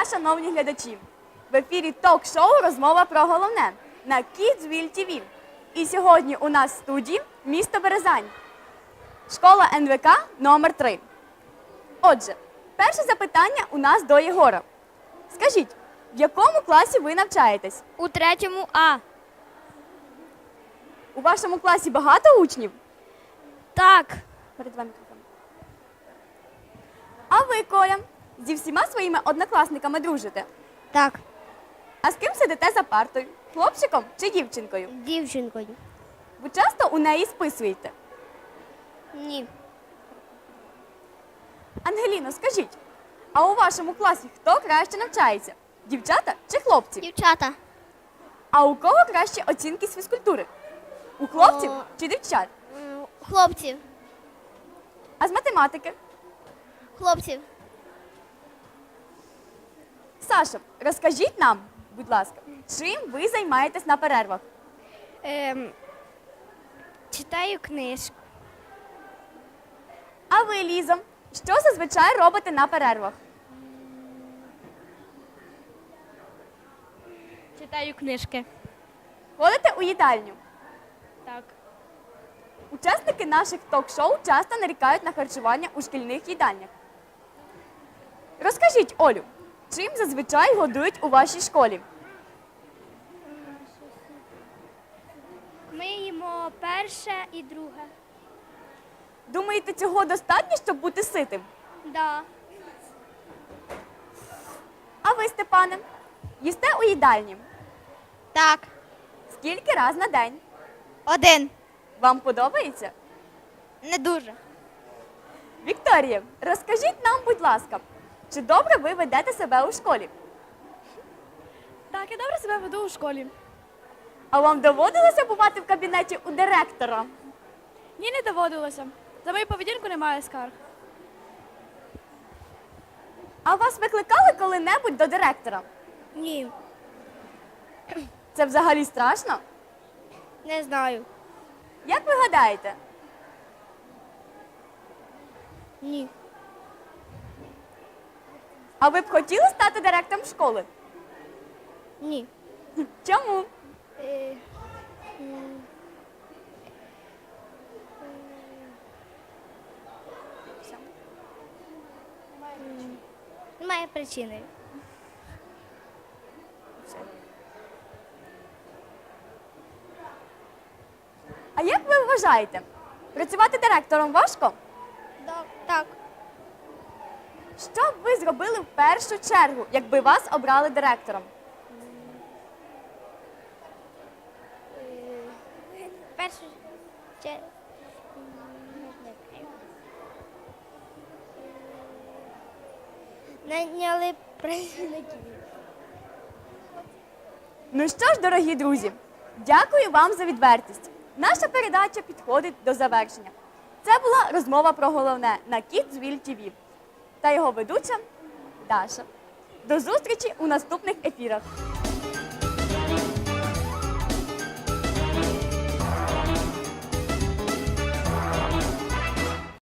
дня, шановні глядачі! В ефірі ток-шоу Розмова про головне на Kidsville TV. І сьогодні у нас в студії місто Березань, школа НВК номер 3 Отже, перше запитання у нас до Єгора. Скажіть, в якому класі ви навчаєтесь? У третьому А. У вашому класі багато учнів? Так. Перед вами. А ви, Коля, зі всіма своїми однокласниками дружите? Так. А з ким сидите за партою? Хлопчиком чи дівчинкою? Дівчинкою. Ви часто у неї списуєте? Ні. Ангеліно, скажіть, а у вашому класі хто краще навчається? Дівчата чи хлопці? Дівчата. А у кого кращі оцінки з фізкультури? У хлопців О. чи дівчат? Хлопців. А з математики? Хлопців. Саша, розкажіть нам, будь ласка, чим ви займаєтесь на перервах? Ем, читаю книжку. А ви, Лізо, що зазвичай робите на перервах? Читаю книжки. Ходите у їдальню? Так. Учасники наших ток-шоу часто нарікають на харчування у шкільних їдальнях. Розкажіть, Олю, чим зазвичай годують у вашій школі? Ми їмо перше і друге. Думаєте, цього достатньо, щоб бути ситим? Да. А ви, Степане, їсте у їдальні? Так. Скільки раз на день? Один. Вам подобається? Не дуже. Вікторія, розкажіть нам, будь ласка, чи добре ви ведете себе у школі? Так, я добре себе веду у школі. А вам доводилося бувати в кабінеті у директора? Ні, не доводилося. За мою поведінку немає скарг. А вас викликали коли-небудь до директора? Ні. Це взагалі страшно? Не знаю. Як ви гадаєте? Ні. А ви б хотіли стати директором школи? Ні. Чому? Е, Немає причини. А як ви вважаєте? Працювати директором важко? Що б ви зробили в першу чергу, якби вас обрали директором? Перше. Ще... Найняли працівників. Ну що ж, дорогі друзі, дякую вам за відвертість. Наша передача підходить до завершення. Це була розмова про головне на Kidsville TV та його ведуча Даша. До зустрічі у наступних ефірах.